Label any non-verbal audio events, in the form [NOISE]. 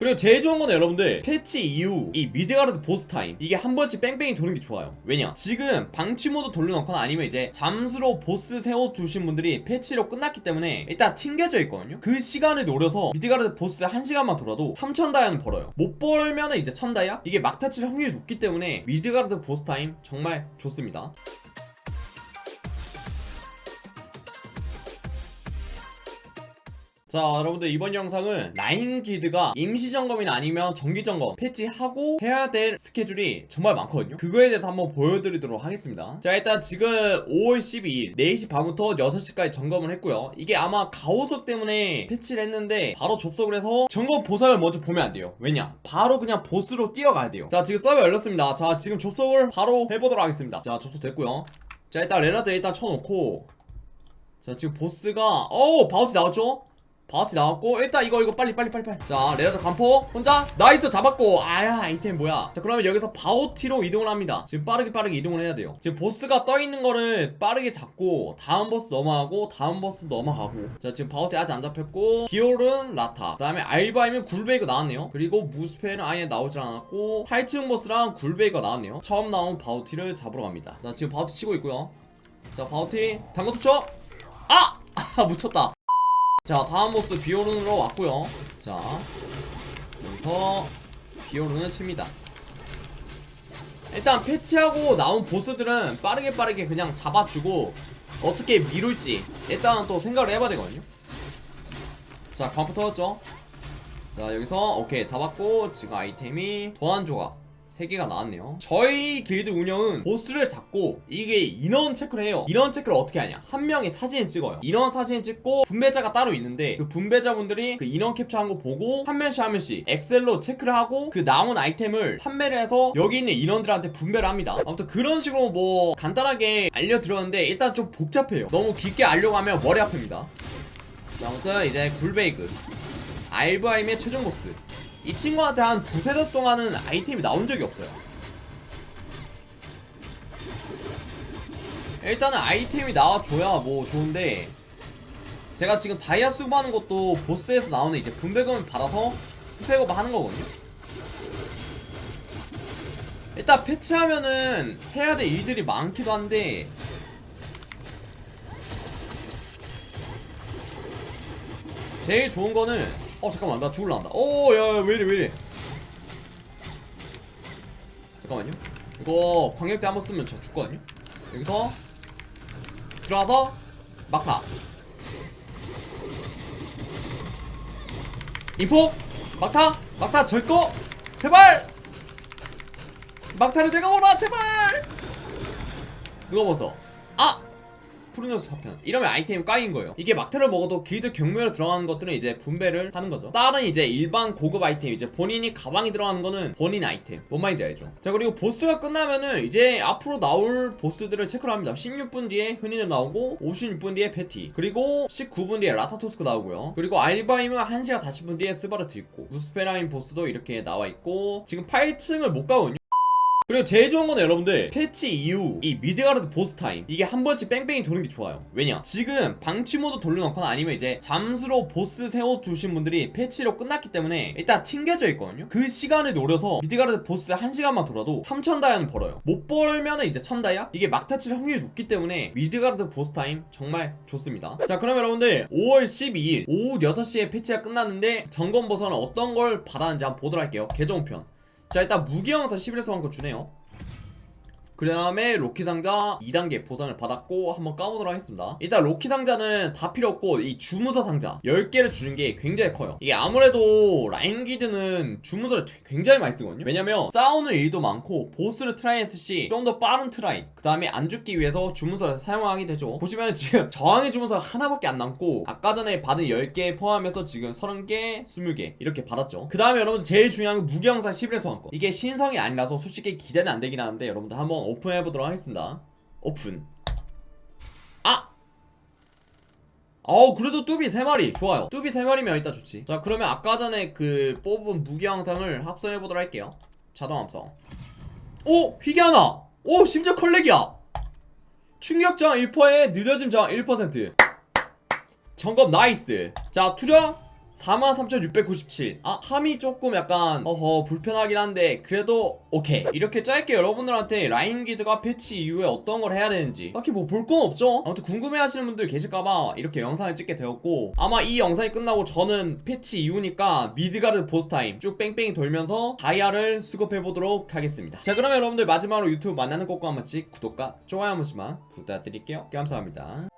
그리고 제일 좋은 건 여러분들 패치 이후 이 미드가르드 보스 타임 이게 한 번씩 뺑뺑이 도는 게 좋아요. 왜냐? 지금 방치 모드 돌려놓거나 아니면 이제 잠수로 보스 세워 두신 분들이 패치로 끝났기 때문에 일단 튕겨져 있거든요? 그 시간을 노려서 미드가르드 보스 한 시간만 돌아도 3천 다이아는 벌어요. 못 벌면은 이제 1000 다이아? 이게 막타 칠 확률이 높기 때문에 미드가르드 보스 타임 정말 좋습니다 자 여러분들 이번 영상은 라인 기드가 임시 점검이나 아니면 정기 점검 패치하고 해야 될 스케줄이 정말 많거든요. 그거에 대해서 한번 보여드리도록 하겠습니다. 자 일단 지금 5월 12일 4시 반부터 6시까지 점검을 했고요. 이게 아마 가오석 때문에 패치를 했는데 바로 접속을 해서 점검 보상을 먼저 보면 안 돼요. 왜냐? 바로 그냥 보스로 뛰어가야 돼요. 자 지금 서버 열렸습니다. 자 지금 접속을 바로 해보도록 하겠습니다. 자 접속 됐고요. 자 일단 레나드 일단 쳐놓고 자 지금 보스가 어우 바우치 나왔죠? 바우치 나왔고 일단 이거 이거 빨리 빨리 빨리 빨리. 자 레나드 간포. 혼자 나이스 잡았고. 아야 아이템 뭐야? 자 그러면 여기서 바우티로 이동을 합니다. 지금 빠르게 빠르게 이동을 해야 돼요. 지금 보스가 떠있는 거를 빠르게 잡고 다음 보스 넘어가고 다음 보스 넘어가고. 자 지금 바우티 아직 안 잡혔고 비올은 라타. 그 다음에 알바이면 굴베이거 나왔네요. 그리고 무스페는 아예 나오질 않았고 8층 보스랑 굴베이거 나왔네요. 처음 나온 바우티를 잡으러 갑니다. 자 지금 바우티 치고 있고요. 자 바우티. 당근 투 쳐. 아! [LAUGHS] 아 묻혔다 자 다음 보스 비오른으로 왔고요. 자 여기서 비오른을 칩니다. 일단 패치하고 나온 보스들은 빠르게 빠르게 그냥 잡아주고 어떻게 미룰지 일단 또 생각을 해봐야 되거든요. 자 광부 터졌죠. 자 여기서 오케이 잡았고 지금 아이템이 도안 조각 3개가 나왔네요. 저희 길드 운영은 보스를 잡고 이게 인원 체크를 해요. 인원 체크를 어떻게 하냐? 한 명이 사진을 찍어요. 인원 사진 찍고 분배자가 따로 있는데 그 분배자분들이 그 인원 캡처한 거 보고 한 명씩 한 명씩 엑셀로 체크를 하고 그 남은 아이템을 판매를 해서 여기 있는 인원들한테 분배를 합니다. 아무튼 그런 식으로 뭐 간단하게 알려드렸는데 일단 좀 복잡해요. 너무 깊게 알려고 하면 머리 아픕니다. 자, 아무튼 이제 굴베이그. 알바임의 최종 보스 이 친구한테 한 두세 달 동안은 아이템이 나온 적이 없어요. 일단은 아이템이 나와줘야 뭐 좋은데 제가 지금 다이아 수급하는 것도 보스에서 나오는 이제 분배금을 받아서 스펙업 하는 거거든요. 일단 패치하면은 해야 될 일들이 많기도 한데 제일 좋은 거는 어 잠깐만 나 죽을란다. 오야 왜이래 왜이래? 잠깐만요. 이거 광역대 한번 쓰면 저 죽거든요? 여기서 들어와서 막타. 인포! 막타! 막타 절거! 제발! 막타를 내가 보라 제발! 누가 벗어? 아 푸르노스 파편 이러면 아이템 까인 거예요. 이게 막타를 먹어도 길드 경매로 들어가는 것들은 이제 분배를 하는 거죠. 다른 이제 일반 고급 아이템 이제 본인이 가방에 들어가는 거는 본인 아이템. 뭔 말인지 알죠? 자 그리고 보스가 끝나면은 이제 앞으로 나올 보스들을 체크를 합니다. 16분 뒤에 흔히는 나오고 56분 뒤에 패티. 그리고 19분 뒤에 라타토스크 나오고요. 그리고 알바임은 1시간 40분 뒤에 스바르트 있고 무스페라인 보스도 이렇게 나와 있고 지금 8층을 못 가거든요 그리고 제일 좋은 건 여러분들 패치 이후 이 미드가르드 보스 타임 이게 한 번씩 뺑뺑이 도는 게 좋아요. 왜냐? 지금 방치 모드 돌려놓거나 아니면 이제 잠수로 보스 세워 두신 분들이 패치로 끝났기 때문에 일단 튕겨져 있거든요. 그 시간을 노려서 미드가르드 보스 한 시간만 돌아도 3천 다이아는 벌어요. 못 벌면은 이제 1000 다이아? 이게 막타 칠 확률이 높기 때문에 미드가르드 보스 타임 정말 좋습니다. 자 그럼 여러분들 5월 12일 오후 6시에 패치가 끝났는데 점검 보선은 어떤 걸 받았는지 한번 보도록 할게요. 계정편 자 일단 무기영사 11회 소환 거 주네요 그 다음에 로키 상자 2단계 보상을 받았고 한번 까보도록 하겠습니다. 일단 로키 상자는 다 필요 없고 이 주무서 상자 10개를 주는 게 굉장히 커요. 이게 아무래도 라인 기드는 주무서를 되게 굉장히 많이 쓰거든요. 왜냐면 싸우는 일도 많고 보스를 트라이했을 시 좀 더 빠른 트라이 그 다음에 안 죽기 위해서 주무서를 사용하게 되죠. 보시면 지금 [LAUGHS] 저항의 주무서가 하나밖에 안 남고 아까 전에 받은 10개 포함해서 지금 30개 20개 이렇게 받았죠. 그 다음에 여러분 제일 중요한 건 무기영사 11회 소환권. 이게 신성이 아니라서 솔직히 기대는 안 되긴 하는데 여러분들 한번 오픈해 보도록 하겠습니다. 오픈. 아! 어 그래도 뚜비 3마리 좋아요 뚜비 3마리면 일단 좋지 자 그러면 아까 전에 그 뽑은 무기 항상을 합성해 보도록 할게요 자동 합성 오! 희귀 하나! 오! 심지어 컬렉이야 충격 저항 1%에 느려짐 저항 1% 점검 나이스 자 투력 43,697. 아, 함이 조금 약간 어허 불편하긴 한데 그래도 오케이. 이렇게 짧게 여러분들한테 라인 기드가 패치 이후에 어떤 걸 해야 되는지 딱히 뭐 볼 건 없죠. 아무튼 궁금해 하시는 분들 계실까봐 이렇게 영상을 찍게 되었고 아마 이 영상이 끝나고 저는 패치 이후니까 미드가르드 보스 타임 쭉 뺑뺑이 돌면서 다이아를 수급해 보도록 하겠습니다. 자 그러면 여러분들 마지막으로 유튜브 만나는 곳과 한 번씩 구독과 좋아요 한 번씩만 부탁드릴게요. 감사합니다.